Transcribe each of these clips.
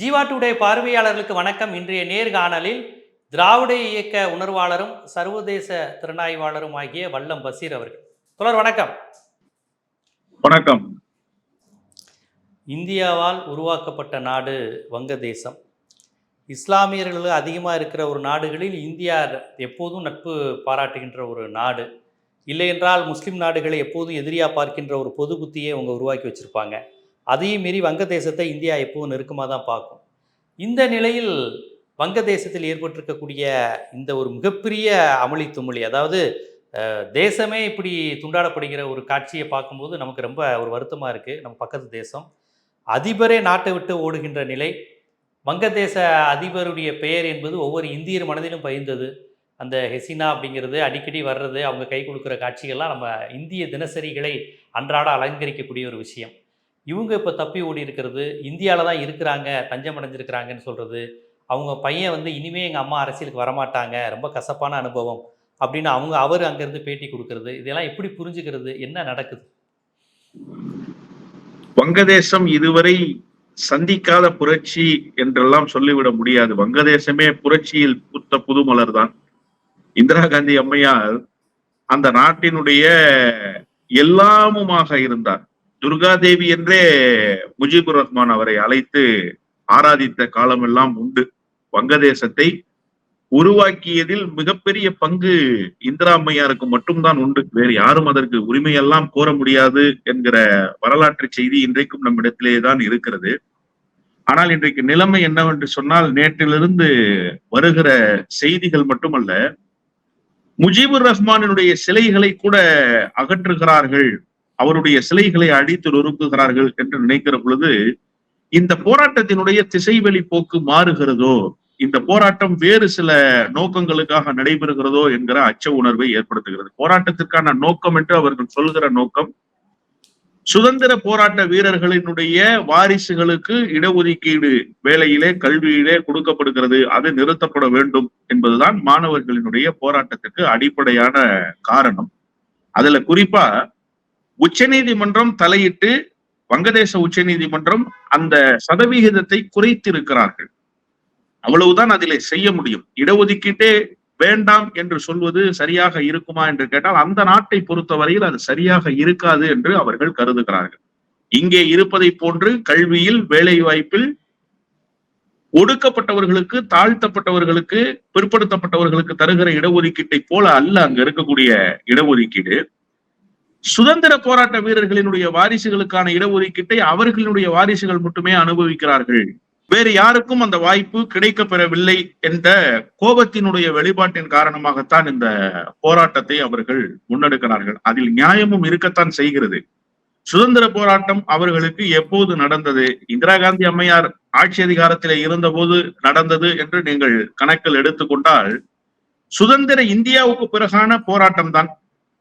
Jeeva today பார்வையாளர்களுக்கு வணக்கம். இன்றைய நேர்காணலில் திராவிட இயக்க உணர்வாளரும் சர்வதேச திறனாய்வாளரும் ஆகிய வல்லம் பசீர் அவர்கள். தொடர் வணக்கம். வணக்கம். இந்தியாவால் உருவாக்கப்பட்ட நாடு வங்கதேசம். இஸ்லாமியர்கள் அதிகமாக இருக்கிற ஒரு நாடுகளில் இந்தியா எப்போதும் நட்பு பாராட்டுகின்ற ஒரு நாடு. இல்லை என்றால் முஸ்லீம் நாடுகளை எப்போதும் எதிரியாக பார்க்கின்ற ஒரு பொது புத்தியை அவங்க உருவாக்கி வச்சுருப்பாங்க. அதையும் மீறி வங்கதேசத்தை இந்தியா எப்போவும் நெருக்கமாக தான் பார்க்கும். இந்த நிலையில் வங்கதேசத்தில் ஏற்பட்டிருக்கக்கூடிய இந்த ஒரு மிகப்பெரிய அமளி துமளி அதாவது தேசமே இப்படி துண்டாடப்படுகிற ஒரு காட்சியை பார்க்கும்போது நமக்கு ரொம்ப ஒரு வருத்தமாக இருக்குது நம்ம பக்கத்து தேசம். அதிபரே நாட்டை விட்டு ஓடுகின்ற நிலை. வங்கதேச அதிபருடைய பெயர் என்பது ஒவ்வொரு இந்தியர் மனதிலும் பகிர்ந்தது. அந்த ஹெசினா அப்படிங்கிறது அடிக்கடி வர்றது அவங்க கை கொடுக்குற காட்சிகள்லாம் நம்ம இந்திய தினசரிகளை அன்றாட அலங்கரிக்கக்கூடிய ஒரு விஷயம். இவங்க இப்போ தப்பி ஓடி இருக்கிறது இந்தியாவில் தான் இருக்கிறாங்க தஞ்சம் அடைஞ்சிருக்கிறாங்கன்னு சொல்கிறது அவங்க பையன் வந்து இனிமே எங்கள் அம்மா அரசியலுக்கு வரமாட்டாங்க ரொம்ப கசப்பான அனுபவம் அப்படின்னு அவங்க அவர் அங்கேருந்து பேட்டி கொடுக்கறது இதெல்லாம் எப்படி புரிஞ்சுக்கிறது என்ன நடக்குது? வங்கதேசம் இதுவரை சந்திக்காத புரட்சி என்றெல்லாம் சொல்லிவிட முடியாது. வங்கதேசமே புரட்சியில் புத்த புதுமலர் தான். இந்திரா காந்தி அம்மையார் அந்த நாட்டினுடைய எல்லாமுமாக இருந்தார். துர்காதேவி என்றே முஜிபுர் ரஹ்மான் அவரை அழைத்து ஆராதித்த காலமெல்லாம் உண்டு. வங்கதேசத்தை உருவாக்கியதில் மிகப்பெரிய பங்கு இந்திரா அம்மையாருக்கு மட்டும்தான் உண்டு. வேறு யாரும் அதற்கு உரிமையெல்லாம் கோர முடியாது என்கிற வரலாற்று செய்தி இன்றைக்கும் நம்மிடத்திலே தான் இருக்கிறது. ஆனால் இன்றைக்கு நிலைமை என்னவென்று சொன்னால் நேற்றிலிருந்து வருகிற செய்திகள் மட்டுமல்ல முஜிபுர் ரஹ்மானினுடைய சிலைகளை கூட அகற்றுகிறார்கள் அவருடைய சிலைகளை அழித்து நொறுக்குகிறார்கள் என்று நினைக்கிற பொழுது இந்த போராட்டத்தினுடைய திசைவெளி போக்கு மாறுகிறதோ இந்த போராட்டம் வேறு சில நோக்கங்களுக்காக நடைபெறுகிறதோ என்கிற அச்ச உணர்வை ஏற்படுத்துகிறது. போராட்டத்திற்கான நோக்கம் என்று அவர்கள் சொல்கிற நோக்கம் சுதந்திர போராட்ட வீரர்களினுடைய வாரிசுகளுக்கு இடஒதுக்கீடு வேலையிலே கல்வியிலே கொடுக்கப்படுகிறது. அது நிறுத்தப்பட வேண்டும் என்பதுதான் மாணவர்களினுடைய போராட்டத்துக்கு அடிப்படையான காரணம். அதுல குறிப்பா உச்சநீதிமன்றம் தலையிட்டு வங்கதேச உச்சநீதிமன்றம் அந்த சதவிகிதத்தை குறைத்திருக்கிறார்கள். அவ்வளவுதான் அதிலே செய்ய முடியும். இடஒதுக்கீட்டே வேண்டாம் என்று சொல்வது சரியாக இருக்குமா என்று கேட்டால் அந்த நாட்டை பொறுத்தவரையில் அது சரியாக இருக்காது என்று அவர்கள் கருதுகிறார்கள். இங்கே இருப்பதை போன்று கல்வியில் வேலை வாய்ப்பில் ஒடுக்கப்பட்டவர்களுக்கு தாழ்த்தப்பட்டவர்களுக்கு பிற்படுத்தப்பட்டவர்களுக்கு தருகிற இடஒதுக்கீட்டை போல அல்ல அங்க இருக்கக்கூடிய இடஒதுக்கீடு. சுதந்திர போராட்ட வீரர்களினுடைய வாரிசுகளுக்கான இடஒதுக்கீட்டை அவர்களினுடைய வாரிசுகள் மட்டுமே அனுபவிக்கிறார்கள். வேறு யாருக்கும் அந்த வாய்ப்பு கிடைக்க பெறவில்லை என்ற கோபத்தினுடைய வெளிப்பாட்டின் காரணமாகத்தான் இந்த போராட்டத்தை அவர்கள் முன்னெடுக்கிறார்கள். அதில் நியாயமும் இருக்கத்தான் செய்கிறது. சுதந்திர போராட்டம் அவர்களுக்கு எப்போது நடந்தது? இந்திரா காந்தி அம்மையார் ஆட்சி அதிகாரத்திலே இருந்தபோது நடந்தது என்று நீங்கள் கணக்கில் எடுத்துக்கொண்டால் சுதந்திர இந்தியாவுக்கு பிறகான போராட்டம் தான்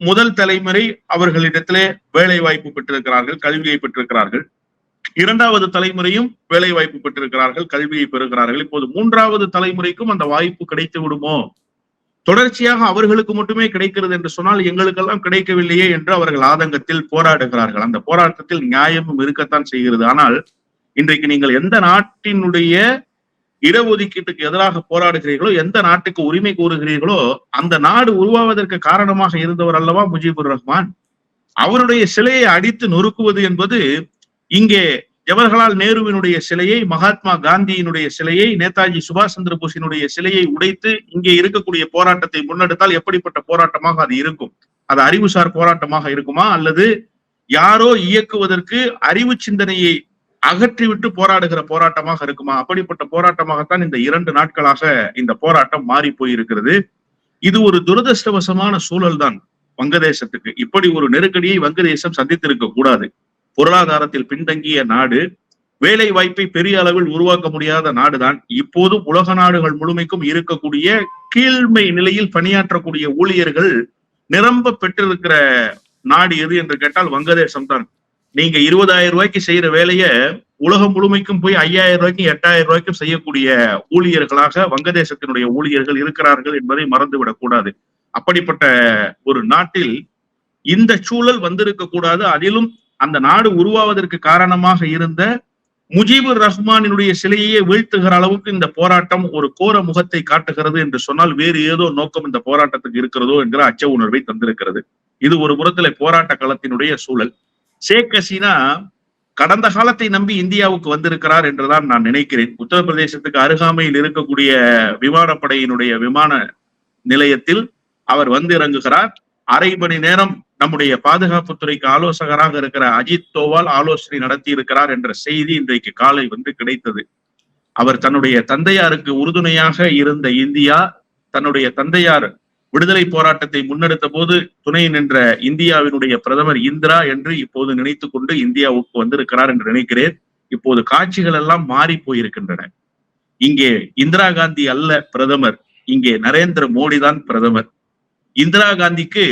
முதல் தலைமுறை அவர்களிடத்திலே வேலை வாய்ப்பு பெற்றிருக்கிறார்கள் கல்வியை பெற்றிருக்கிறார்கள். இரண்டாவது தலைமுறையும் வேலை வாய்ப்பு பெற்றிருக்கிறார்கள் கல்வியை பெறுகிறார்கள். இப்போது மூன்றாவது தலைமுறைக்கும் அந்த வாய்ப்பு கிடைத்து விடுமோ? தொடர்ச்சியாக அவர்களுக்கு மட்டுமே கிடைக்கிறது என்று சொன்னால் எங்களுக்கெல்லாம் கிடைக்கவில்லையே என்று அவர்கள் ஆதங்கத்தில் போராடுகிறார்கள். அந்த போராட்டத்தில் நியாயமும் இருக்கத்தான் செய்கிறது. ஆனால் இன்றைக்கு நீங்கள் எந்த நாட்டினுடைய இடஒதுக்கீட்டுக்கு எதிராக போராடுகிறீர்களோ எந்த நாட்டுக்கு உரிமை கோருகிறீர்களோ அந்த நாடு உருவாவதற்கு காரணமாக இருந்தவர் அல்லவா முஜிபுர் ரஹ்மான்? அவருடைய சிலையை அடித்து நொறுக்குவது என்பது இங்கே ஜவஹர்லால் நேருவினுடைய சிலையை மகாத்மா காந்தியினுடைய சிலையை நேதாஜி சுபாஷ் சந்திர போஸினுடைய சிலையை உடைத்து இங்கே இருக்கக்கூடிய போராட்டத்தை முன்னெடுத்தால் எப்படிப்பட்ட போராட்டமாக அது இருக்கும்? அது அறிவுசார் போராட்டமாக இருக்குமா? அல்லது யாரோ இயக்குவதற்கு அறிவு சிந்தனையை அகற்றிவிட்டு போராடுகிற போராட்டமாக இருக்குமா? அப்படிப்பட்ட போராட்டமாகத்தான் இந்த இரண்டு நாட்களாக இந்த போராட்டம் மாறி போயிருக்கிறது. இது ஒரு துரதிருஷ்டவசமான சூழல் தான் வங்கதேசத்துக்கு. இப்படி ஒரு நெருக்கடியை வங்கதேசம் சந்தித்திருக்க கூடாது. பொருளாதாரத்தில் பின்தங்கிய நாடு வேலை வாய்ப்பை பெரிய அளவில் உருவாக்க முடியாத நாடுதான். இப்போதும் உலக நாடுகள் முழுமைக்கும் இருக்கக்கூடிய கீழ்மை நிலையில் பணியாற்றக்கூடிய ஊழியர்கள் நிரம்ப பெற்றிருக்கிற நாடு எது என்று கேட்டால் வங்கதேசம் தான் நீங்க இருபதாயிரம் ரூபாய்க்கு செய்யற வேலைய உலகம் முழுமைக்கும் போய் ஐயாயிரம் ரூபாய்க்கும் எட்டாயிரம் ரூபாய்க்கும் செய்யக்கூடிய ஊழியர்களாக வங்கதேசத்தினுடைய ஊழியர்கள் இருக்கிறார்கள் என்பதை மறந்துவிடக் கூடாது. அப்படிப்பட்ட ஒரு நாட்டில் இந்த சூழல் வந்திருக்க கூடாது. அதிலும் அந்த நாடு உருவாவதற்கு காரணமாக இருந்த முஜீபுர் ரஹ்மானினுடைய சிலையே வீழ்த்துகிற அளவுக்கு இந்த போராட்டம் ஒரு கோர முகத்தை காட்டுகிறது என்று சொன்னால் வேறு ஏதோ நோக்கம் இந்த போராட்டத்துக்கு இருக்கிறதோ என்கிற அச்ச உணர்வை தந்திருக்கிறது. இது ஒரு புறத்துல போராட்ட களத்தினுடைய சூழல். ஷேக் ஹசீனா கடந்த காலத்தை நம்பி இந்தியாவுக்கு வந்திருக்கிறார் என்றுதான் நான் நினைக்கிறேன். உத்தரப்பிரதேசத்துக்கு அருகாமையில் இருக்கக்கூடிய விமானப்படையினுடைய விமான நிலையத்தில் அவர் வந்து இறங்குகிறார் அரை மணி நேரம் நம்முடைய பாதுகாப்புத்துறைக்கு ஆலோசகராக இருக்கிற அஜித் தோவால் ஆலோசனை நடத்தி இருக்கிறார் என்ற செய்தி இன்றைக்கு காலை வந்து கிடைத்தது. அவர் தன்னுடைய தந்தையாருக்கு உறுதுணையாக இருந்த இந்தியா தன்னுடைய தந்தையார் விடுதலை போராட்டத்தை முன்னெடுத்த போது துணை நின்ற இந்தியாவினுடைய பிரதமர் இந்திரா என்று இப்போது நினைத்து கொண்டு இந்தியாவுக்கு வந்திருக்கிறார் என்று நினைக்கிறேன். இப்போது காட்சிகள் எல்லாம் மாறி போயிருக்கின்றன. இங்கே இந்திரா காந்தி அல்ல பிரதமர் இங்கே நரேந்திர மோடி தான் பிரதமர். இந்திரா காந்திக்கு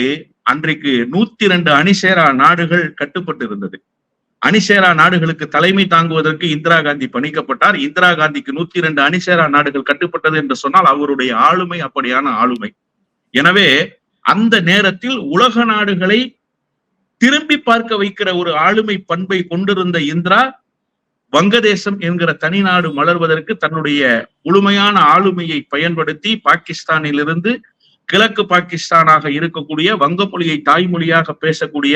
அன்றைக்கு நூத்தி ரெண்டு அணிசேரா நாடுகள் கட்டுப்பட்டு இருந்தது அணிசேரா நாடுகளுக்கு தலைமை தாங்குவதற்கு இந்திரா காந்தி பணிக்கப்பட்டார். இந்திரா காந்திக்கு நூத்தி ரெண்டு அணிசேரா நாடுகள் கட்டுப்பட்டது என்று சொன்னால் அவருடைய ஆளுமை அப்படியான ஆளுமை. எனவே அந்த நேரத்தில் உலக நாடுகளை திரும்பி பார்க்க வைக்கிற ஒரு ஆளுமை பண்பை கொண்டிருந்த இந்திரா வங்கதேசம் என்கிற தனி நாடு மலர்வதற்கு தன்னுடைய முழுமையான ஆளுமையை பயன்படுத்தி பாகிஸ்தானிலிருந்து கிழக்கு பாகிஸ்தானாக இருக்கக்கூடிய வங்க மொழியை தாய்மொழியாக பேசக்கூடிய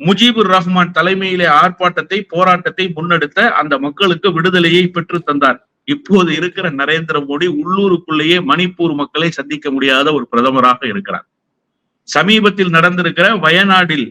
முஜீபுர் ரஹ்மான் தலைமையிலே ஆர்ப்பாட்டத்தை போராட்டத்தை முன்னெடுத்த அந்த மக்களுக்கு விடுதலையை பெற்று தந்தார். இப்போது இருக்கிற நரேந்திர மோடி உள்ளூருக்குள்ளேயே மணிப்பூர் மக்களை சந்திக்க முடியாத ஒரு பிரதமராக இருக்கிறார். சமீபத்தில் நடந்திருக்கிற வயநாடில்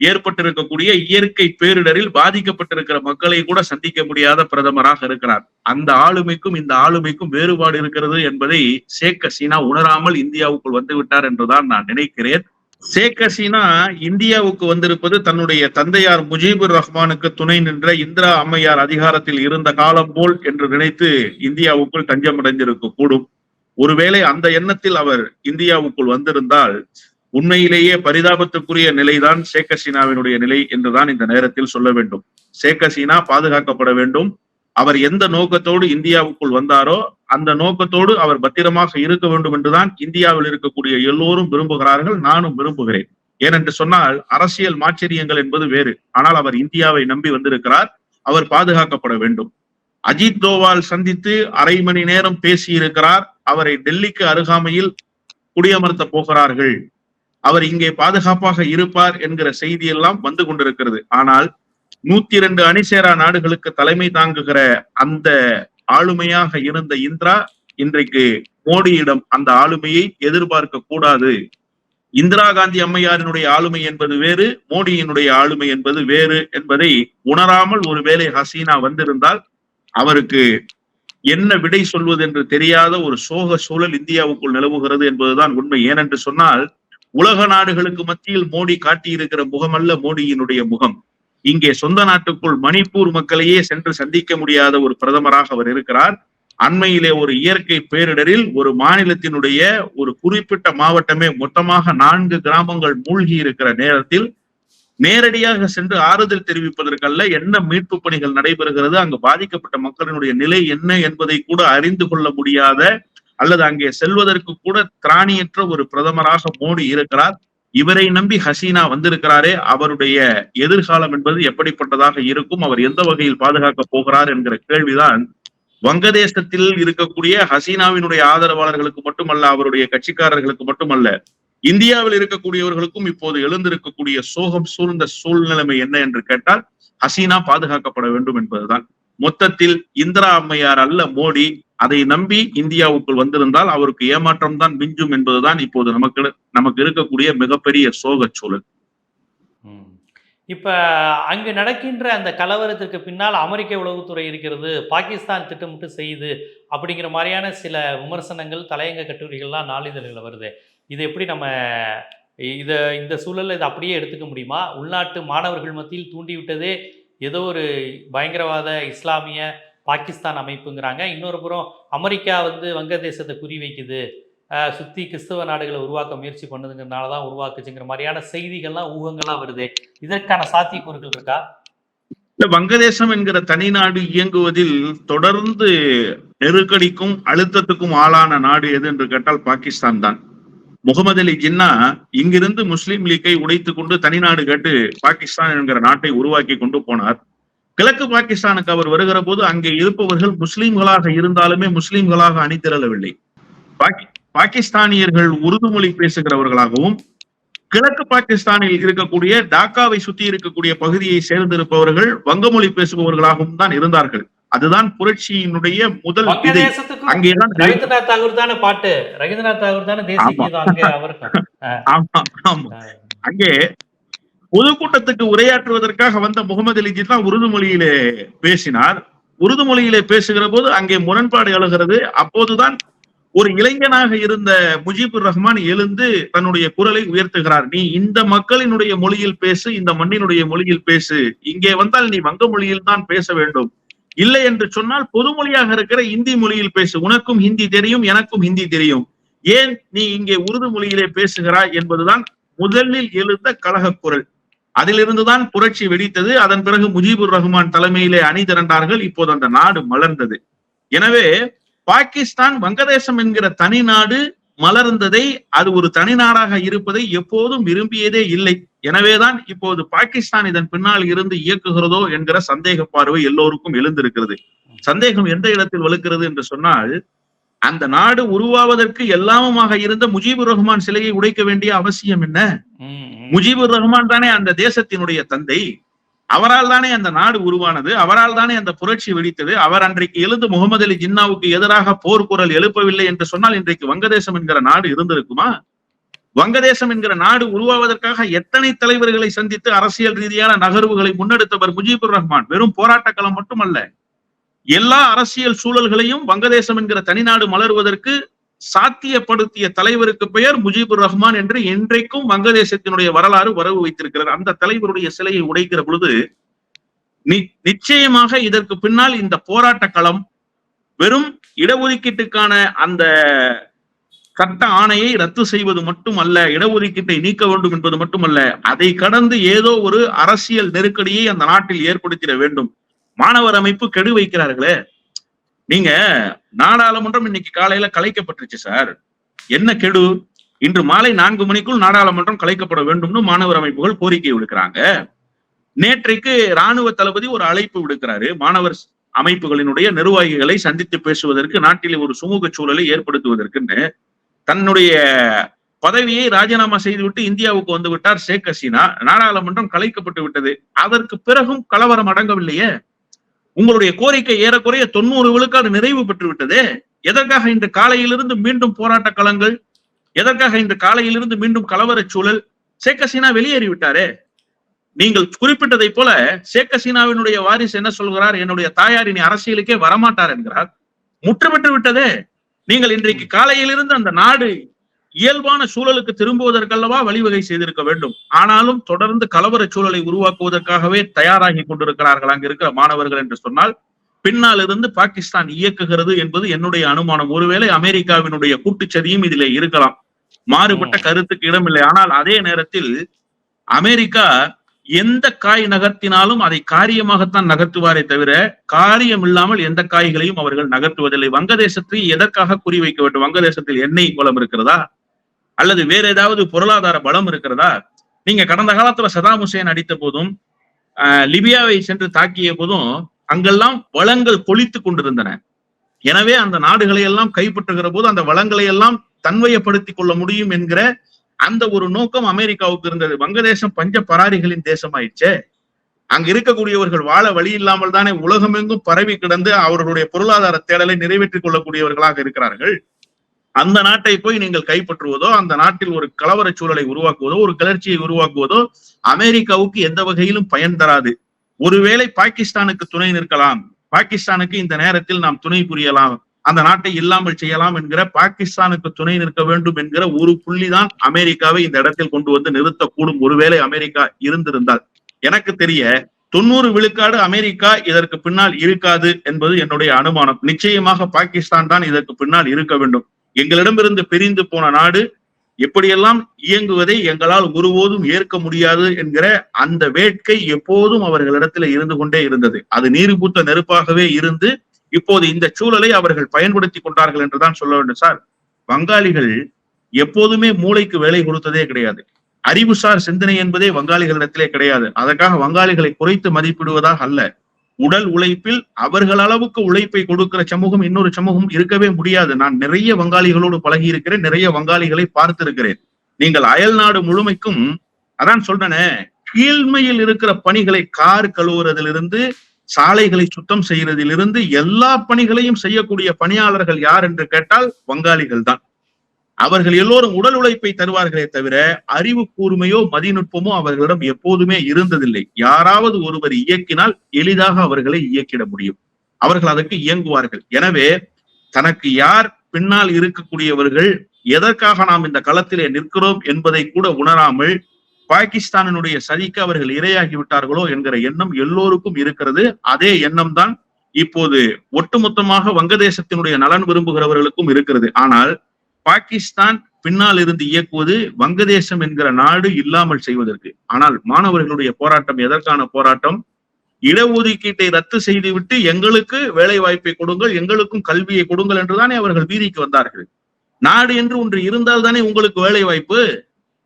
ஏற்பட்டிருக்கக்கூடிய இயற்கை பேரிடரில் பாதிக்கப்பட்டிருக்கிற மக்களை கூட சந்திக்க முடியாத பிரதமராக இருக்கிறார். அந்த ஆளுமைக்கும் இந்த ஆளுமைக்கும் வேறுபாடு இருக்கிறது என்பதை ஷேக் ஹசீனா உணராமல் இந்தியாவுக்குள் வந்து விட்டார் என்றுதான் நான் நினைக்கிறேன். ஷேக் ஹசீனா இந்தியாவுக்கு வந்திருப்பது தன்னுடைய தந்தையார் முஜீபுர் ரஹ்மானுக்கு துணை நின்ற இந்திரா அம்மையார் அதிகாரத்தில் இருந்த காலம் போல் என்று நினைத்து இந்தியாவுக்குள் தஞ்சமடைந்திருக்க கூடும். ஒருவேளை அந்த எண்ணத்தில் அவர் இந்தியாவுக்குள் வந்திருந்தால் உண்மையிலேயே பரிதாபத்துக்குரிய நிலைதான் ஷேக் ஹசீனாவினுடைய நிலை என்றுதான் இந்த நேரத்தில் சொல்ல வேண்டும். ஷேக் ஹசீனா பாதுகாக்கப்பட வேண்டும். அவர் எந்த நோக்கத்தோடு இந்தியாவுக்குள் வந்தாரோ அந்த நோக்கத்தோடு அவர் பத்திரமாக இருக்க வேண்டும் என்றுதான் இந்தியாவில் இருக்கக்கூடிய எல்லோரும் விரும்புகிறார்கள் நானும் விரும்புகிறேன். ஏனென்று சொன்னால் அரசியல் மாச்சரியங்கள் என்பது வேறு. ஆனால் அவர் இந்தியாவை நம்பி வந்திருக்கிறார் அவர் பாதுகாக்கப்பட வேண்டும். அஜித் தோவால் சந்தித்து அரை மணி நேரம் பேசியிருக்கிறார் அவரை டெல்லிக்கு அருகாமையில் குடியமர்த்த போகிறார்கள். அவர் இங்கே பாதுகாப்பாக இருப்பார் என்கிற செய்தி எல்லாம் வந்து கொண்டிருக்கிறது. ஆனால் நூத்தி இரண்டு அணிசேரா நாடுகளுக்கு தலைமை தாங்குகிற அந்த ஆளுமையாக இருந்த இந்திரா இன்றைக்கு மோடியிடம் அந்த ஆளுமையை எதிர்பார்க்க கூடாது. இந்திரா காந்தி அம்மையாரினுடைய ஆளுமை என்பது வேறு மோடியினுடைய ஆளுமை என்பது வேறு என்பதை உணராமல் ஒருவேளை ஹசீனா வந்திருந்தால் அவருக்கு என்ன விடை சொல்வது என்று தெரியாத ஒரு சோக சூழல் இந்தியாவுக்குள் நிலவுகிறது என்பதுதான் உண்மை. ஏனென்று சொன்னால் உலக நாடுகளுக்கு மத்தியில் மோடி காட்டியிருக்கிற முகமல்ல மோடியினுடைய முகம். இங்கே சொந்த நாட்டுக்குள் மணிப்பூர் மக்களையே சென்று சந்திக்க முடியாத ஒரு பிரதமராக அவர் இருக்கிறார். அண்மையிலே ஒரு இயற்கை பேரிடரில் ஒரு மாநிலத்தினுடைய ஒரு குறிப்பிட்ட மாவட்டமே மொத்தமாக நான்கு கிராமங்கள் மூழ்கி இருக்கிற நேரத்தில் நேரடியாக சென்று ஆறுதல் தெரிவிப்பதற்கல்ல என்ன மீட்பு பணிகள் நடைபெறுகிறது அங்கு பாதிக்கப்பட்ட மக்களினுடைய நிலை என்ன என்பதை கூட அறிந்து கொள்ள முடியாத அல்லது அங்கே செல்வதற்கு கூட திராணியற்ற ஒரு பிரதமராக மோடி இருக்கிறார். இவரை நம்பி ஹசீனா வந்திருக்கிறாரே அவருடைய எதிர்காலம் என்பது எப்படிப்பட்டதாக இருக்கும் அவர் எந்த வகையில் பாதுகாக்க போகிறார் என்கிற கேள்விதான். வங்கதேசத்தில் இருக்கக்கூடிய ஹசீனாவினுடைய ஆதரவாளர்களுக்கு மட்டுமல்ல அவருடைய கட்சிக்காரர்களுக்கு மட்டுமல்ல இந்தியாவில் இருக்கக்கூடியவர்களுக்கும் இப்போது எழுந்திருக்கக்கூடிய சோகம் சூழ்ந்த சூழ்நிலைமை என்ன என்று கேட்டால் ஹசீனா பாதுகாக்கப்பட வேண்டும் என்பதுதான். மொத்தத்தில் இந்திரா அம்மையார் அல்ல மோடி அதை நம்பி இந்தியாவுக்குள் வந்திருந்தால் அவருக்கு ஏமாற்றம் தான் மிஞ்சும் என்பதுதான் இப்போது நமக்கு நமக்கு இருக்கக்கூடிய மிகப்பெரிய சோக சூழல். இப்ப அங்கு நடக்கின்ற அந்த கலவரத்திற்கு பின்னால் அமெரிக்க உளவுத்துறை இருக்கிறது பாகிஸ்தான் திட்டமிட்டு செய்யுது அப்படிங்கிற மாதிரியான சில விமர்சனங்கள் தலையங்க கட்டுரைகள்லாம் நாளிதழ்களில் வருது. இது எப்படி நம்ம இதை இந்த சூழலில் இதை அப்படியே எடுத்துக்க முடியுமா? உள்நாட்டு மாணவர்கள் மத்தியில் தூண்டிவிட்டதே ஏதோ ஒரு பயங்கரவாத இஸ்லாமிய பாகிஸ்தான் அமைப்புங்கிறாங்க. இன்னொரு புறம் அமெரிக்கா வந்து வங்கதேசத்தை குறி வைக்குது சுற்றி சுத்தி கிறிஸ்தவ நாடுகளை உருவாக்க முயற்சி பண்ணுதுங்கிறனால தான் உருவாக்குச்சுங்கிற மாதிரியான செய்திகள்லாம் ஊகங்கள்லாம் வருது. இதற்கான சாத்தியக்கூறுகள் இருக்கா? இந்த வங்கதேசம் என்கிற தனி நாடு இயங்குவதில் தொடர்ந்து நெருக்கடிக்கும் அழுத்தத்துக்கும் ஆளான நாடு எது என்று கேட்டால் பாகிஸ்தான் தான். முகமது அலி ஜின்னா இங்கிருந்து முஸ்லீம் லீக்கை உடைத்து கொண்டு தனிநாடு கேட்டு பாகிஸ்தான் என்கிற நாட்டை உருவாக்கி கொண்டு போனார். கிழக்கு பாகிஸ்தானுக்கு அவர் வருகிற போது அங்கே இருப்பவர்கள் முஸ்லீம்களாக இருந்தாலுமே முஸ்லிம்களாக அணிதிரளவில்லை. பாக்கி பாகிஸ்தானியர்கள் உருது மொழி பேசுகிறவர்களாகவும் கிழக்கு பாகிஸ்தானில் இருக்கக்கூடிய டாக்காவை சுத்தி இருக்கக்கூடிய பகுதியை சேர்ந்திருப்பவர்கள் வங்கமொழி பேசுபவர்களாகவும் தான் இருந்தார்கள். அதுதான் புரட்சியினுடைய முதல் விதை. அங்கேதான் ரவீந்திரநாத் தாகூர் தானே பாட்டு? ரவீந்திரநாத் தாகூர் தானே அங்கே பொதுக்கூட்டத்துக்கு உரையாற்றுவதற்காக வந்த முகமது அலிஜி தான் உருது மொழியிலே பேசினார். உருது மொழியிலே பேசுகிற போது அங்கே முரண்பாடு எழுகிறது. அப்போதுதான் ஒரு இளைஞனாக இருந்த முஜிபுர் ரஹ்மான் எழுந்து தன்னுடைய குரலை உயர்த்துகிறார். நீ இந்த மக்களினுடைய மொழியில் பேசு இந்த மண்ணினுடைய மொழியில் பேசு. இங்கே வந்தால் நீ வங்க மொழியில் தான் பேச வேண்டும். இல்லை என்று சொன்னால் பொதுமொழியாக இருக்கிற இந்தி மொழியில் பேசு. உனக்கும் ஹிந்தி தெரியும் எனக்கும் ஹிந்தி தெரியும். ஏன் நீ இங்கே உருது மொழியிலே பேசுகிறாய் என்பதுதான் முதலில் எழுந்த கழக குரல். அதிலிருந்துதான் புரட்சி வெடித்தது. அதன் பிறகு முஜிபுர் ரஹ்மான் தலைமையிலே அணி திரண்டார்கள். இப்போது அந்த நாடு மலர்ந்தது. எனவே பாகிஸ்தான் வங்கதேசம் என்கிற தனி நாடு மலர்ந்ததை அது ஒரு தனி நாடாக இருப்பதை எப்போதும் விரும்பியதே இல்லை. எனவேதான் இப்போது பாகிஸ்தான் இதன் பின்னால் இருந்து இயக்குகிறதோ என்கிற சந்தேக பார்வை எல்லோருக்கும் எழுந்திருக்கிறது. சந்தேகம் எந்த இடத்தில் வலுக்கிறது என்று சொன்னால் அந்த நாடு உருவாவதற்கு எல்லாமுமாக இருந்த முஜிபுர் ரஹ்மான் சிலையை உடைக்க வேண்டிய அவசியம் என்ன. முஜிபுர் ரஹ்மான் தானே அந்த தேசத்தினுடைய தந்தை. அவரால் தானே அந்த நாடு உருவானது அவரால் தானே அந்த புரட்சி வெடித்தது அவர் அன்றைக்கு எழுந்து முகமது அலி ஜின்னாவுக்கு எதிராக போர் குரல் எழுப்பவில்லை என்று சொன்னால் இன்றைக்கு வங்கதேசம் என்கிற நாடு இருந்திருக்குமா? வங்கதேசம் என்கிற நாடு உருவாவதற்காக எத்தனை தலைவர்களை சந்தித்து அரசியல் ரீதியான நகர்வுகளை முன்னெடுத்தவர் முஜிபுர் ரஹ்மான்? வெறும் போராட்டக்களம் மட்டுமல்ல. எல்லா அரசியல் சூழல்களையும் வங்கதேசம் என்கிற தனிநாடு மலர்வதற்கு சாத்தியப்படுத்திய தலைவருக்கு பெயர் முஜிபுர் ரஹ்மான் என்று என்றைக்கும் வங்கதேசத்தினுடைய வரலாறு வரவு வைத்திருக்கிறார் அந்த தலைவருடைய சிலையை உடைக்கிற பொழுது நி- நிச்சயமாக இதற்கு பின்னால் இந்த போராட்ட களம் வெறும் இடஒதுக்கீட்டுக்கான அந்த சட்ட ஆணையை ரத்து செய்வது மட்டுமல்ல இடஒதுக்கீட்டை நீக்க வேண்டும் என்பது மட்டுமல்ல அதை கடந்து ஏதோ ஒரு அரசியல் நெருக்கடியை அந்த நாட்டில் ஏற்படுத்திட வேண்டும். மாணவர் அமைப்பு கெடு வைக்கிறார்களே. நீங்க நாடாளுமன்றம் இன்னைக்கு காலையில கலைக்கப்பட்டுருச்சு சார். என்ன கெடு? இன்று மாலை நான்கு மணிக்குள் நாடாளுமன்றம் கலைக்கப்பட வேண்டும்னு மாணவர் அமைப்புகள் கோரிக்கை விடுக்கிறாங்க. நேற்றைக்கு ராணுவ தளபதி ஒரு அழைப்பு விடுக்கிறாரு. மாணவர் அமைப்புகளினுடைய நிர்வாகிகளை சந்தித்து பேசுவதற்கு நாட்டிலே ஒரு சுமூக சூழலை ஏற்படுத்துவதற்குன்னு. தன்னுடைய பதவியை ராஜினாமா செய்துவிட்டு இந்தியாவுக்கு வந்து விட்டார் ஷேக் ஹசீனா. நாடாளுமன்றம் கலைக்கப்பட்டு விட்டது. அதற்கு பிறகும் கலவரம் அடங்கவில்லையே. உங்களுடைய கோரிக்கை ஏறக்குறைய தொண்ணூறு விழுக்காடு நிறைவு பெற்று விட்டதே எதற்காக இன்று காலையிலிருந்து மீண்டும் போராட்ட களங்கள்? எதற்காக இன்று காலையிலிருந்து மீண்டும் கலவரச் சூழல்? ஷேக் ஹசீனா வெளியேறி விட்டாரே நீங்கள் குறிப்பிட்டதை போல ஷேக் ஹசீனாவினுடைய வாரிசு என்ன சொல்கிறார்? என்னுடைய தாயார் இனி அரசியலுக்கே வரமாட்டார் என்கிறார். முற்றுப்பெற்று விட்டதே நீங்கள் இன்றைக்கு காலையிலிருந்து அந்த நாடு இயல்பான சூழலுக்கு திரும்புவதற்கல்லவா வழிவகை செய்திருக்க வேண்டும். ஆனாலும் தொடர்ந்து கலவர சூழலை உருவாக்குவதற்காகவே தயாராகி கொண்டிருக்கிறார்கள் அங்க இருக்கிற மாணவர்கள் என்று சொன்னால். பின்னால் இருந்து பாகிஸ்தான் இயக்குகிறது என்பது என்னுடைய அனுமானம். ஒருவேளை அமெரிக்காவினுடைய கூட்டுச்சதியும் இதிலே இருக்கலாம். மாறுபட்ட கருத்துக்கு இடமில்லை. ஆனால் அதே நேரத்தில் அமெரிக்கா எந்த காய் நகர்த்தினாலும் அதை காரியமாகத்தான் நகர்த்துவாரே தவிர காரியம் இல்லாமல் எந்த காய்களையும் அவர்கள் நகர்த்துவதில்லை. வங்கதேசத்தை எதற்காக குறிவைக்க வேண்டும்? வங்கதேசத்தில் எண்ணெய் வளம் இருக்கிறதா? அல்லது வேற ஏதாவது பொருளாதார பலம் இருக்கிறதா? நீங்க கடந்த காலத்துல சதாம் ஹுசேன் அடித்த போதும் லிபியாவை சென்று தாக்கிய போதும் அங்கெல்லாம் வளங்கள் கொளித்து கொண்டிருந்தன. எனவே அந்த நாடுகளை எல்லாம் கைப்பற்றுகிற போது அந்த வளங்களை எல்லாம் தன்வயப்படுத்திக் கொள்ள முடியும் என்கிற அந்த ஒரு நோக்கம் அமெரிக்காவுக்கு இருந்தது. வங்கதேசம் பஞ்ச பராரிகளின் தேசமாயிடுச்சே. அங்க இருக்கக்கூடியவர்கள் வாழ வழி இல்லாமல் தானே உலகமெங்கும் பரவி கிடந்து அவர்களுடைய பொருளாதார தேடலை நிறைவேற்றிக் கொள்ளக்கூடியவர்களாக இருக்கிறார்கள். அந்த நாட்டை போய் நீங்கள் கைப்பற்றுவதோ அந்த நாட்டில் ஒரு கலவர சூழலை உருவாக்குவதோ ஒரு கிளர்ச்சியை உருவாக்குவதோ அமெரிக்காவுக்கு எந்த வகையிலும் பயன் தராது. ஒருவேளை பாகிஸ்தானுக்கு துணை நிற்கலாம். பாகிஸ்தானுக்கு இந்த நேரத்தில் நாம் துணை புரியலாம். அந்த நாட்டை இல்லாமல் செய்யலாம் என்கிற பாகிஸ்தானுக்கு துணை நிற்க வேண்டும் என்கிற ஒரு புள்ளிதான் அமெரிக்காவை இந்த இடத்தில் கொண்டு வந்து நிறுத்தக்கூடும். ஒருவேளை அமெரிக்கா இருந்திருந்தால். எனக்கு தெரிய தொண்ணூறு விழுக்காடு அமெரிக்கா இதற்கு பின்னால் இருக்காது என்பது என்னுடைய அனுமானம். நிச்சயமாக பாகிஸ்தான் தான் இதற்கு பின்னால் இருக்க வேண்டும். எங்களிடமிருந்து பிரிந்து போன நாடு எப்படியெல்லாம் இயங்குவதை எங்களால் ஒருபோதும் ஏற்க முடியாது என்கிற அந்த வேட்கை எப்போதும் அவர்களிடத்துல இருந்து கொண்டே இருந்தது. அது நீர் பூத்த நெருப்பாகவே இருந்து இப்போது இந்த சூழலை அவர்கள் பயன்படுத்தி கொண்டார்கள் என்றுதான் சொல்ல வேண்டும் சார். வங்காளிகள் எப்போதுமே மூளைக்கு வேலை கொடுத்ததே கிடையாது. அறிவுசார் சிந்தனை என்பதே வங்காளிகளிடத்திலே கிடையாது. அதற்காக வங்காளிகளை குறைத்து மதிப்பிடுவதாக அல்ல. உடல் உழைப்பில் அவர்கள் அளவுக்கு உழைப்பை கொடுக்கிற சமூகம் இன்னொரு சமூகம் இருக்கவே முடியாது. நான் நிறைய வங்காளிகளோடு பழகி இருக்கிறேன் நிறைய வங்காளிகளை பார்த்திருக்கிறேன். நீங்கள் அயல் நாடு முழுமைக்கும் அதான் சொல்றேனே கீழ்மையில் இருக்கிற பணிகளை கார் கழுவுறதிலிருந்து சாலைகளை சுத்தம் செய்யறதிலிருந்து எல்லா பணிகளையும் செய்யக்கூடிய பணியாளர்கள் யார் என்று கேட்டால் வங்காளிகள் தான் அவர்கள் எல்லோரும் உடல் உழைப்பை தருவார்களே தவிர அறிவு கூர்மையோ மதிநுட்பமோ அவர்களிடம் எப்போதுமே இருந்ததில்லை. யாராவது ஒருவர் இயக்கினால் எளிதாக அவர்களை இயக்கிட முடியும். அவர்கள் அதற்கு இயங்குவார்கள். எனவே தனக்கு யார் பின்னால் இருக்கக்கூடியவர்கள் எதற்காக நாம் இந்த களத்திலே நிற்கிறோம் என்பதை கூட உணராமல் பாகிஸ்தானினுடைய சதிக்கு அவர்கள் இரையாகி விட்டார்களோ என்கிற எண்ணம் எல்லோருக்கும் இருக்கிறது. அதே எண்ணம் தான் இப்போது ஒட்டுமொத்தமாக வங்கதேசத்தினுடைய நலன் விரும்புகிறவர்களுக்கும் இருக்கிறது. ஆனால் பாகிஸ்தான் பின்னால் இருந்து இயக்குவது வங்கதேசம் என்கிற நாடு இல்லாமல் செய்வதற்கு. ஆனால் மாணவர்களுடைய போராட்டம் எதற்கான போராட்டம்? இடஒதுக்கீட்டை ரத்து செய்துவிட்டு எங்களுக்கு வேலை வாய்ப்பை கொடுங்கள் எங்களுக்கும் கல்வியை கொடுங்கள் என்றுதானே அவர்கள் வீதிக்கு வந்தார்கள். நாடு என்று ஒன்று இருந்தால் தானே உங்களுக்கு வேலை வாய்ப்பு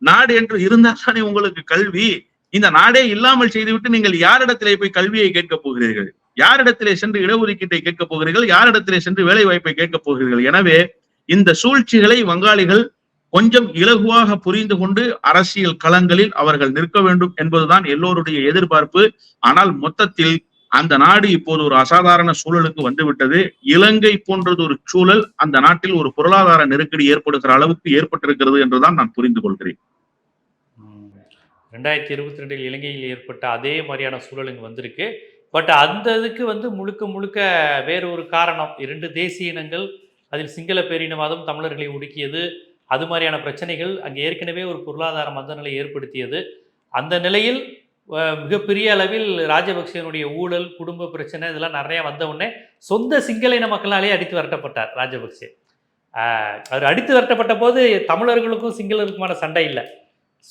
நாடு என்று இருந்தால் தானே உங்களுக்கு கல்வி? இந்த நாடே இல்லாமல் செய்துவிட்டு நீங்கள் யாரிடத்திலே போய் கல்வியை கேட்கப் போகிறீர்கள்? யாரிடத்திலே சென்று இடஒதுக்கீட்டை கேட்கப் போகிறீர்கள்? யாரிடத்திலே சென்று வேலை வாய்ப்பை கேட்கப் போகிறீர்கள்? எனவே இந்த சூழ்ச்சிகளை வங்காளிகள் கொஞ்சம் இலகுவாக புரிந்து கொண்டு அரசியல் களங்களில் அவர்கள் நிற்க வேண்டும் என்பதுதான் எல்லோருடைய எதிர்பார்ப்பு. ஆனால் மொத்தத்தில் அந்த நாடு இப்போது ஒரு அசாதாரண சூழலுக்கு வந்துவிட்டது. இலங்கை போன்றது ஒரு சூழல் அந்த நாட்டில் ஒரு பொருளாதார நெருக்கடி ஏற்படுகிற அளவுக்கு ஏற்பட்டிருக்கிறது என்றுதான் நான் புரிந்து கொள்கிறேன். ரெண்டாயிரத்தி இருபத்தி ரெண்டில் இலங்கையில் ஏற்பட்ட அதே மாதிரியான சூழல் இங்கு வந்திருக்கு. பட் அந்த இதுக்கு வந்து முழுக்க முழுக்க வேறு ஒரு காரணம். இரண்டு தேசிய இனங்கள் அதில் சிங்கள பேரினவாதம் தமிழர்களை ஒடுக்கியது. அது மாதிரியான பிரச்சனைகள் அங்கே ஏற்கனவே ஒரு பொருளாதார மந்தநிலை ஏற்படுத்தியது. அந்த நிலையில் மிகப்பெரிய அளவில் ராஜபக்சேனுடைய ஊழல் குடும்ப பிரச்சனை இதெல்லாம் நிறையா வந்த உடனே சொந்த சிங்கள இன மக்களாலே அடித்து வரட்டப்பட்டார் ராஜபக்சே. அவர் அடித்து வரட்டப்பட்ட போது தமிழர்களுக்கும் சிங்களருக்குமான சண்டை இல்லை.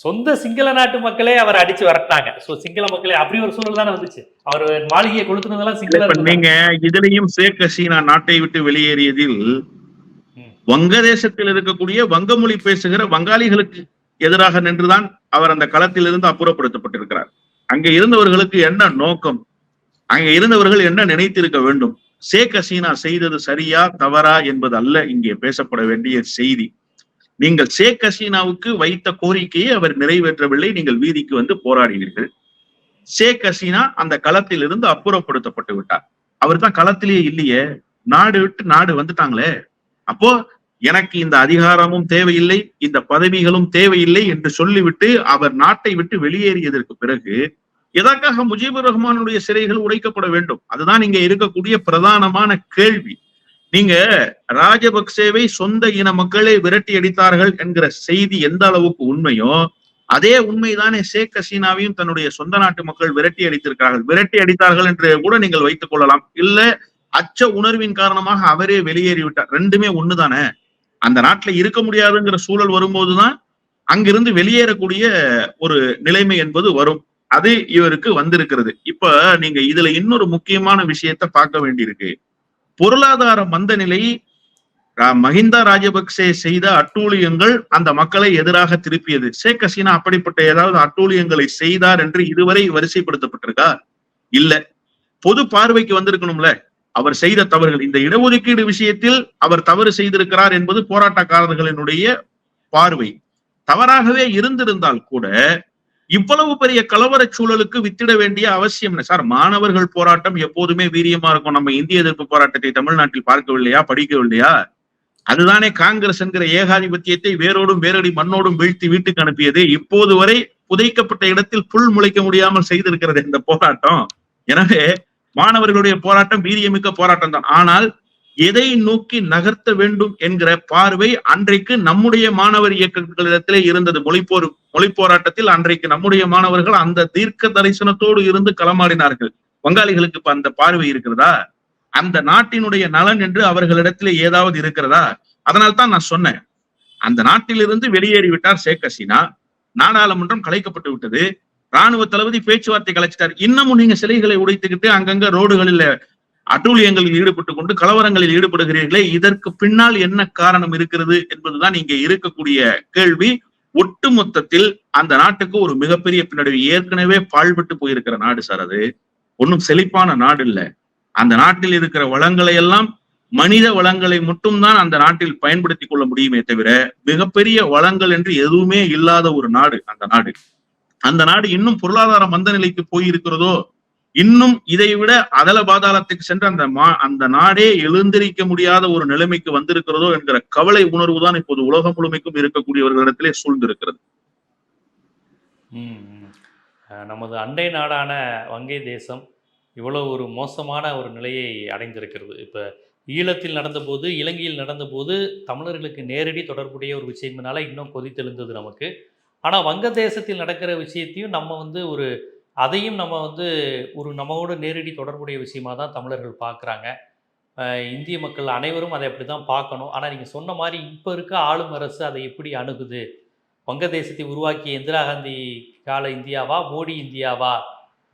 சொந்த சிங்கள நாட்டு மக்களே அவர் அடிச்சு விரட்டினாங்க. ஸோ சிங்கள மக்களே அப்படி ஒரு சூழல் தானே வந்துச்சு. அவர் மாளிகையை கொளுத்துனதெல்லாம் சிங்கள நீங்க இதுலயும் ஷேக் ஹசீனா நாட்டை விட்டு வெளியேறியதில். வங்கதேசத்தில் இருக்கக்கூடிய வங்க மொழி பேசுகிற வங்காளிகளுக்கு எதிராக நின்றுதான் அவர் அந்த களத்திலிருந்து அப்புறப்படுத்தப்பட்டிருக்கிறார். அங்க இருந்தவர்களுக்கு என்ன நோக்கம்? அங்க இருந்தவர்கள் என்ன நினைத்திருக்க வேண்டும்? ஷேக் ஹசீனா செய்தது சரியா தவறா என்பது அல்ல இங்கே பேசப்பட வேண்டிய செய்தி. நீங்கள் ஷேக் ஹசீனாவுக்கு வைத்த கோரிக்கையை அவர் நிறைவேற்றவில்லை நீங்கள் வீதிக்கு வந்து போராடினீர்கள். ஷேக் ஹசீனா அந்த களத்திலிருந்து அப்புறப்படுத்தப்பட்டு விட்டார். அவர் தான் களத்திலேயே இல்லையே நாடு விட்டு நாடு வந்துட்டாங்களே. அப்போ எனக்கு இந்த அதிகாரமும் தேவையில்லை இந்த பதவிகளும் தேவையில்லை என்று சொல்லிவிட்டு அவர் நாட்டை விட்டு வெளியேறியதற்கு பிறகு எதற்காக முஜிபுர் ரஹ்மானுடைய சிறைகள் உடைக்கப்பட வேண்டும்? அதுதான் இங்க இருக்கக்கூடிய பிரதானமான கேள்வி. நீங்க ராஜபக்சேவை சொந்த இன மக்களை விரட்டி அடித்தார்கள் என்கிற செய்தி எந்த அளவுக்கு உண்மையோ அதே உண்மைதானே ஷேக் ஹசீனாவையும் தன்னுடைய சொந்த நாட்டு மக்கள் விரட்டி அடித்திருக்கிறார்கள். விரட்டி அடித்தார்கள் என்று கூட நீங்கள் வைத்துக் கொள்ளலாம். இல்ல அச்ச உணர்வின் காரணமாக அவரே வெளியேறிவிட்டார் ரெண்டுமே ஒண்ணுதானே? அந்த நாட்டுல இருக்க முடியாதுங்கிற சூழல் வரும்போதுதான் அங்கிருந்து வெளியேறக்கூடிய ஒரு நிலைமை என்பது வரும். அது இவருக்கு வந்திருக்கிறது. இப்ப நீங்க இதுல இன்னொரு முக்கியமான விஷயத்த பார்க்க வேண்டியிருக்கு. பொருளாதார மந்த நிலை மஹிந்தா ராஜபக்சே செய்த அட்டூழியங்கள் அந்த மக்களை எதிராக திருப்பியது. ஷேக் ஹசீனா அப்படிப்பட்ட ஏதாவது அட்டூழியங்களை செய்தார் என்று இதுவரை வரிசைப்படுத்தப்பட்டிருக்கா? இல்ல. பொது பார்வைக்கு வந்திருக்கணும்ல. அவர் செய்த தவறுகள். இந்த இடஒதுக்கீடு விஷயத்தில் அவர் தவறு செய்திருக்கிறார் என்பது போராட்டக்காரர்களினுடைய பார்வை. தவறாகவே இருந்திருந்தால் கூட இவ்வளவு பெரிய கலவரச் சூழலுக்கு வித்திட வேண்டிய அவசியம் என்ன? சார் மாணவர்கள் போராட்டம் எப்போதுமே வீரியமா இருக்கும். நம்ம இந்திய எதிர்ப்பு போராட்டத்தை தமிழ்நாட்டில் பார்க்கவில்லையா? படிக்கவில்லையா? அதுதானே காங்கிரஸ் என்கிற ஏகாதிபத்தியத்தை வேரோடும் வேரடி மண்ணோடும் வீழ்த்தி வீட்டுக்கு அனுப்பியது. இப்போது வரை புதைக்கப்பட்ட இடத்தில் புல் முளைக்க முடியாமல் செய்திருக்கிறது இந்த போராட்டம். எனவே மாணவர்களுடைய போராட்டம் வீரியமிக்க போராட்டம் தான் ஆனால் எதை நோக்கி நகர்த்த வேண்டும் என்கிற பார்வை அன்றைக்கு நம்முடைய மாணவர் இயக்கங்களிடத்திலே இருந்தது. மொழிப்போர் மொழி போராட்டத்தில் அன்றைக்கு நம்முடைய மாணவர்கள் அந்த தீர்க்க தரிசனத்தோடு இருந்து களமாடினார்கள். வங்காளிகளுக்கு இப்ப அந்த பார்வை இருக்கிறதா? அந்த நாட்டினுடைய நலன் என்று அவர்களிடத்திலே ஏதாவது இருக்கிறதா? அதனால்தான் நான் சொன்னேன். அந்த நாட்டிலிருந்து வெளியேறி விட்டார் ஷேக் ஹசீனா. நாடாளுமன்றம் கலைக்கப்பட்டு விட்டது. ராணுவ தளபதி பேச்சுவார்த்தை கலைச்சிட்டார். இன்னமும் நீங்க சிலைகளை உடைத்துக்கிட்டு அங்கங்க ரோடுகளில் அட்டூழியங்களில் ஈடுபட்டு கொண்டு கலவரங்களில் ஈடுபடுகிறீர்களே இதற்கு பின்னால் என்ன காரணம் இருக்கிறது என்பதுதான் இங்கே இருக்கக்கூடிய கேள்வி. ஒட்டுமொத்தத்தில் அந்த நாட்டுக்கு ஒரு மிகப்பெரிய பின்னடைவு. ஏற்கனவே பாழ்பட்டு போயிருக்கிற நாடு சார் அது. ஒன்றும் செழிப்பான நாடு இல்ல. அந்த நாட்டில் இருக்கிற வளங்களை எல்லாம் மனித வளங்களை மட்டும்தான் அந்த நாட்டில் பயன்படுத்திக் கொள்ள முடியுமே தவிர மிகப்பெரிய வளங்கள் என்று எதுவுமே இல்லாத ஒரு நாடு அந்த நாடு. அந்த நாடு இன்னும் பொருளாதார மந்த நிலைக்கு போயிருக்கிறதோ இன்னும் இதை விட அதல பாதாளத்துக்கு சென்று அந்த மா அந்த நாடே எழுந்திருக்க முடியாத ஒரு நிலைமைக்கு வந்திருக்கிறதோ என்கிற கவலை உணர்வு தான் இப்போது உலகம் முழுமைக்கும் இருக்கக்கூடியவர்களிடத்திலே சூழ்ந்திருக்கிறது. நமது அண்டை நாடான வங்கை தேசம் இவ்வளவு ஒரு மோசமான ஒரு நிலையை அடைந்திருக்கிறது. இப்போ ஈழத்தில் நடந்தபோது இலங்கையில் நடந்தபோது தமிழர்களுக்கு நேரடி தொடர்புடைய ஒரு விஷயம்னால இன்னும் கொதித்தெழுந்தது நமக்கு. ஆனால் வங்கதேசத்தில் நடக்கிற விஷயத்தையும் நம்ம வந்து ஒரு அதையும் நம்ம வந்து ஒரு நம்மோடு நேரடி தொடர்புடைய விஷயமாக தான் தமிழர்கள் பார்க்குறாங்க. இந்திய மக்கள் அனைவரும் அதை அப்படி தான் பார்க்கணும். ஆனால் நீங்கள் சொன்ன மாதிரி இப்போ இருக்க ஆளும் அரசு அதை எப்படி அணுகுது? வங்கதேசத்தை உருவாக்கிய இந்திரா காந்தி கால இந்தியாவா? மோடி இந்தியாவா?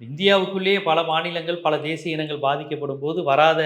இந்தியாவுக்குள்ளேயே பல மாநிலங்கள் பல தேசிய இனங்கள் பாதிக்கப்படும் போது வராத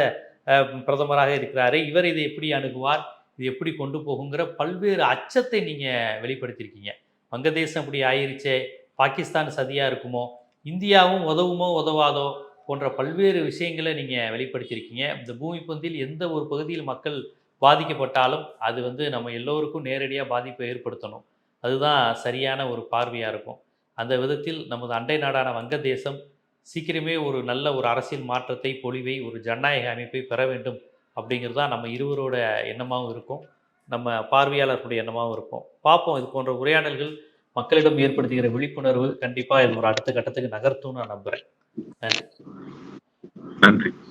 பிரதமராக இருக்கிறாரு. இவர் இதை எப்படி அணுகுவார்? இது எப்படி கொண்டு போகுங்கிற பல்வேறு அச்சத்தை நீங்கள் வெளிப்படுத்தியிருக்கீங்க. வங்கதேசம் இப்படி ஆயிருச்சே. பாகிஸ்தான் சதியாக இருக்குமோ? இந்தியாவும் உதவுமோ உதவாதோ போன்ற பல்வேறு விஷயங்களை நீங்கள் வெளிப்படுத்தியிருக்கீங்க. இந்த பூமி பந்தில் எந்த ஒரு பகுதியில் மக்கள் பாதிக்கப்பட்டாலும் அது வந்து நம்ம எல்லோருக்கும் நேரடியாக பாதிப்பை ஏற்படுத்தணும். அதுதான் சரியான ஒரு பார்வையாக இருக்கும். அந்த விதத்தில் நமது அண்டை நாடான வங்கதேசம் சீக்கிரமே ஒரு நல்ல ஒரு அரசியல் மாற்றத்தை பொழிவை ஒரு ஜனநாயக அமைப்பை பெற வேண்டும் அப்படிங்கிறது தான் நம்ம இருவரோட எண்ணமாகவும் இருக்கும். நம்ம பார்வையாளர்களுடைய எண்ணமாகவும் இருக்கும். பார்ப்போம். இது போன்ற உரையாடல்கள் மக்களிடம் ஏற்படுத்துகிற விழிப்புணர்வு கண்டிப்பா இது ஒரு அடுத்த கட்டத்துக்கு நகர்த்தும்னு நான் நம்புகிறேன் நன்றி.